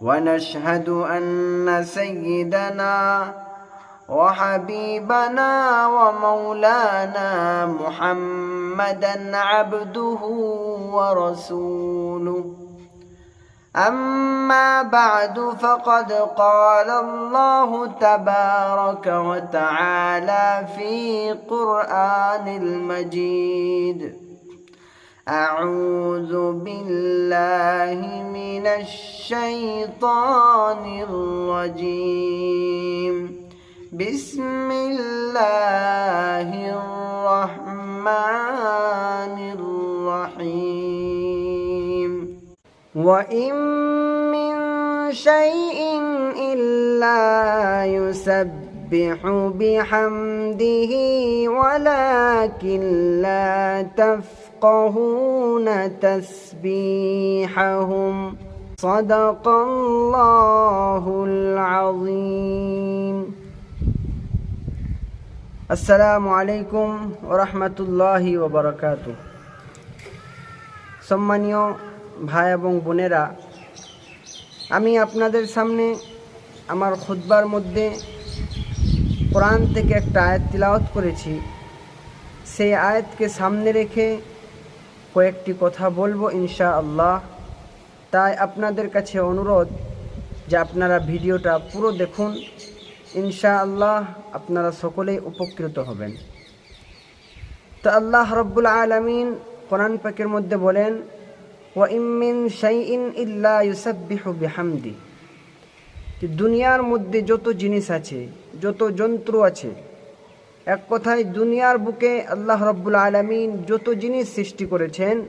ونشهد أن سيدنا وحبيبنا ومولانا محمدا عبده ورسوله. أما بعد فقد قال الله تبارك وتعالى في قرآن المجيد. أعوذ بالله من الشيطان الرجيم. بسم الله الرحمن الرحيم. وإن من شيء إلا يسبح بحمده ولكن لا تفقهون تسبيحهم صدق الله العظيم আসসালামু আলাইকুম ওরহমতুল্লাহি ওবরাকাত সম্মানীয় ভাই এবং বোনেরা আমি আপনাদের সামনে আমার খুতবার মধ্যে কোরআন থেকে একটা আয়াত তিলাওয়াত করেছি সেই আয়াতকে সামনে রেখে কয়েকটি কথা বলব ইনশা আল্লাহ তাই আপনাদের কাছে অনুরোধ যে আপনারা ভিডিওটা পুরো দেখুন। ইনশা আল্লাহ আপনারা সকলেই উপকৃত হবেন। তো আল্লাহ রব্বুল আলমিন কোরআন পাকের মধ্যে বলেন ও ইমিন শাইইন ইল্লা ইউসাব্বিহু বিহামদি। দুনিয়ার মধ্যে যত জিনিস আছে, যত যন্ত্র আছে এক কথায় দুনিয়ার বুকে আল্লাহ রব্বুল আলমিন যত জিনিস সৃষ্টি করেছেন,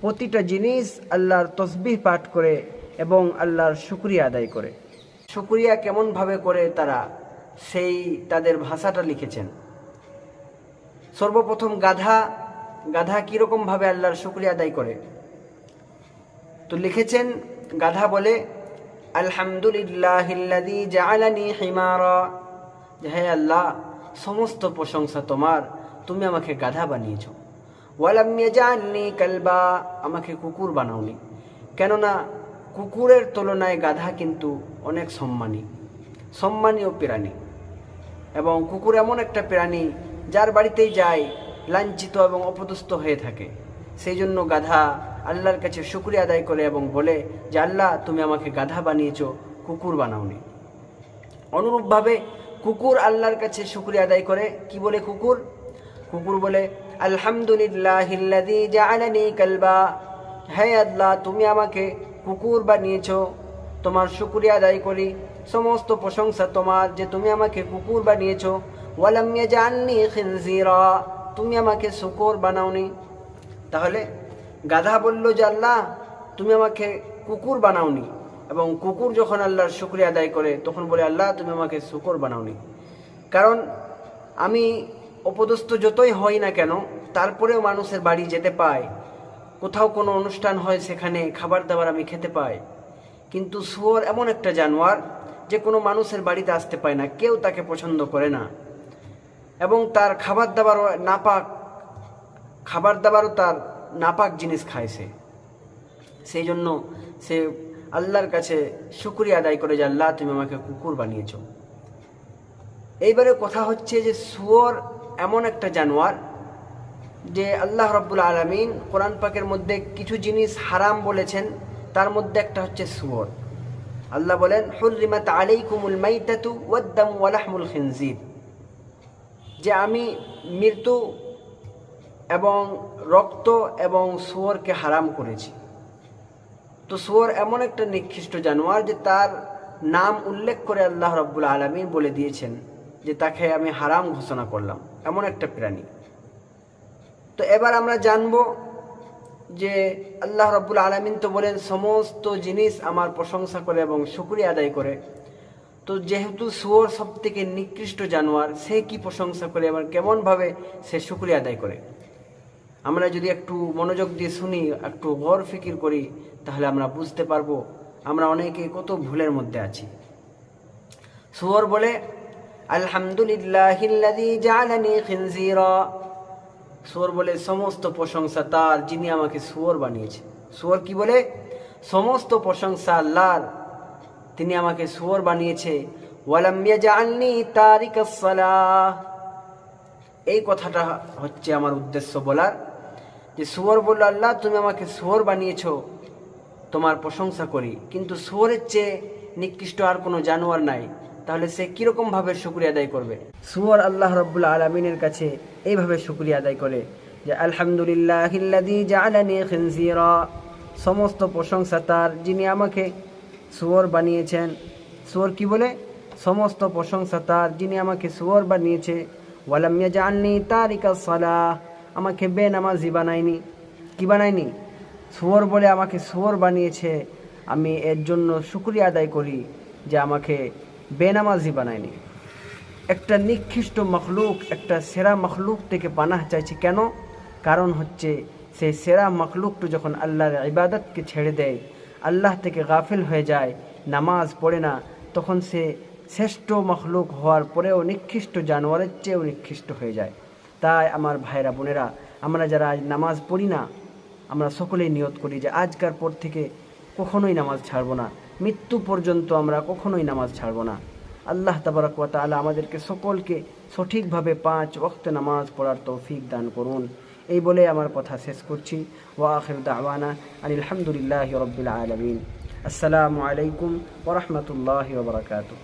প্রতিটা জিনিস আল্লাহর তসবিহ পাঠ করে এবং আল্লাহর শুক্রিয়া আদায় করে। শুক্রিয়া কেমনভাবে করে তারা? সেই তাদের ভাষাটা লিখেছেন। সর্বপ্রথম গাধা গাধা কীরকমভাবে আল্লাহর শুক্রিয়া আদায় করে? তো লিখেছেন, গাধা বলে আলহামদুলিল্লাহ হে আল্লাহ সমস্ত প্রশংসা তোমার, তুমি আমাকে গাধা বানিয়েছ। ওয়ালাম ইয়াজআলনি কালবা, আমাকে কুকুর বানাওনি। কেননা কুকুরের তুলনায় গাধা কিন্তু অনেক সম্মানী সম্মানীয় প্রাণী এবং কুকুর এমন একটা প্রাণী যার বাড়িতেই যায়, লাঞ্ছিত এবং অপদস্থ হয়ে থাকে। সেই জন্য গাধা আল্লাহর কাছে শুক্রিয়া আদায় করে এবং বলে যে, আল্লাহ, তুমি আমাকে গাধা বানিয়েছ, কুকুর বানাওনি। অনুরূপভাবে কুকুর আল্লাহর কাছে শুক্রিয়া আদায় করে। কি বলে কুকুর? কুকুর বলে আলহামদুলিল্লাহ জাআলানি কালবা। হে আল্লাহ, তুমি আমাকে কুকুর বানিয়েছ। তোমার শুক্রিয়া আদায় করি। সমস্ত প্রশংসা তোমার যে তুমি আমাকে কুকুর বানিয়েছ। ওয়ালামিয়া জাননি খিনজিরা, তুমি আমাকে শুকুর বানাওনি। তাহলে গাধা বলল যে, আল্লাহ, তুমি আমাকে কুকুর বানাওনি। এবং কুকুর যখন আল্লাহর শুক্রিয়া আদায় করে, তখন বলে, আল্লাহ, তুমি আমাকে শুকর বানাওনি। কারণ আমি অপদস্থ যতই হই না কেন, তারপরেও মানুষের বাড়ি যেতে পায় কোথাও কোনো অনুষ্ঠান হয়, সেখানে খাবার দাবার আমি খেতে পাই। কিন্তু শুয়োর এমন একটা জানোয়ার, যে কোনো মানুষের বাড়িতে আসতে পায় না, কেউ তাকে পছন্দ করে না। এবং তার খাবার দাবারও নাপাক, খাবার দাবারও তার নাপাক জিনিস খায় সে। সেই জন্য সে আল্লাহর কাছে শুক্রিয়া আদায় করে যে আল্লাহ, তুমি আমাকে কুকুর বানিয়েছ। এইবারে কথা হচ্ছে যে শুয়োর এমন একটা জানোয়ার যে আল্লাহ রব্বুল আলমিন কোরআন পাকের মধ্যে কিছু জিনিস হারাম বলেছেন, তার মধ্যে একটা হচ্ছে শুয়োর। আল্লাহ বলেন, হুররিমাত আলাইকুমুল মাইতাতু ওয়াদ্দাম ওয়ালাহমুল খিনজির। যে আমি মৃত্যু এবং রক্ত এবং সুয়রকে হারাম করেছি। তো সুয়র এমন একটা নিকৃষ্ট জানোয়ার যে তার নাম উল্লেখ করে আল্লাহ রব্বুল আলমিন বলে দিয়েছেন যে তাকে আমি হারাম ঘোষণা করলাম, এমন একটা প্রাণী। তো এবার আমরা জানব যে আল্লাহ রব্বুল আলমিন তো বলেন, সমস্ত জিনিস আমার প্রশংসা করে এবং শুক্রিয়া আদায় করে। তো যেহেতু শুয়োর সব থেকে নিকৃষ্ট জানোয়ার, সে কি প্রশংসা করে এবং কেমনভাবে সে শুক্রিয়া আদায় করে? আমরা যদি একটু মনোযোগ দিয়ে শুনি, একটু গর ফিকির করি, তাহলে আমরা বুঝতে পারব আমরা অনেকে কত ভুলের মধ্যে আছি। সুয়র বলে খিনজিরা। সুয়র বলে, সমস্ত প্রশংসা তার যিনি আমাকে সুয়র বানিয়েছে। সুয়র কি বলে? সমস্ত প্রশংসা আল্লাহর তিনি আমাকে সুয়র বানিয়েছে। এই কথাটা হচ্ছে আমার উদ্দেশ্য বলার যে সুয়র বলল, আল্লাহ, তুমি আমাকে সুয়র বানিয়েছো। তোমার প্রশংসা করি। কিন্তু সুয়রের চেয়ে নিকৃষ্ট আর কোনো জানোয়ার নাই। তাহলে সে কীরকমভাবে শুক্রিয়া আদায় করবে? সুয়র আল্লাহ রব্বুল আলমিনের কাছে এইভাবে শুক্রিয়া আদায় করে যে, আলহামদুলিল্লাহ সমস্ত প্রশংসা তার, যিনি আমাকে সুয়র বানিয়েছেন। সুয়র কি বলে? সমস্ত প্রশংসা তার, যিনি আমাকে সুয়র বানিয়েছে। ওয়ালাম ইয়াজআলনি তারিকা সালাহ। আমাকে বেনামাজি বানায়নি। কি বানায়নি? সুয়র বলে আমাকে সুয়র বানিয়েছে। আমি এর জন্য শুক্রিয়া আদায় করি যে আমাকে বেনামাজি বানায়নি। একটা নিকৃষ্ট মখলুক, একটা সেরা মখলুক থেকে পানাহ চাইছে কেন? কারণ হচ্ছে সেই সেরা মখলুকটা যখন আল্লাহর ইবাদতকে ছেড়ে দেয়, আল্লাহ থেকে গাফিল হয়ে যায়, নামাজ পড়ে না, তখন সে শ্রেষ্ঠ মখলুক হওয়ার পরেও নিকৃষ্ট জানোয়ারের চেয়েও নিকৃষ্ট হয়ে যায়। তাই আমার ভাইরা বোনেরা, আমরা যারা আজ নামাজ পড়ি না, আমরা সকলেই নিয়ত করি যে আজকার পর থেকে কখনোই নামাজ ছাড়ব না। মৃত্যু পর্যন্ত আমরা কখনোই নামাজ ছাড়ব না। আল্লাহ তাবারক ওয়া তাআলা আমাদেরকে সকলকে সঠিকভাবে পাঁচ ওয়াক্ত নামাজ পড়ার তৌফিক দান করুন। এই বলে আমার কথা শেষ করছি। ওয়া আখির দাওয়ানা আনিল হামদুলিল্লাহি রাব্বিল আলামিন। আসসালামু আলাইকুম ওয়া রাহমাতুল্লাহি ওয়া বারাকাতুহু।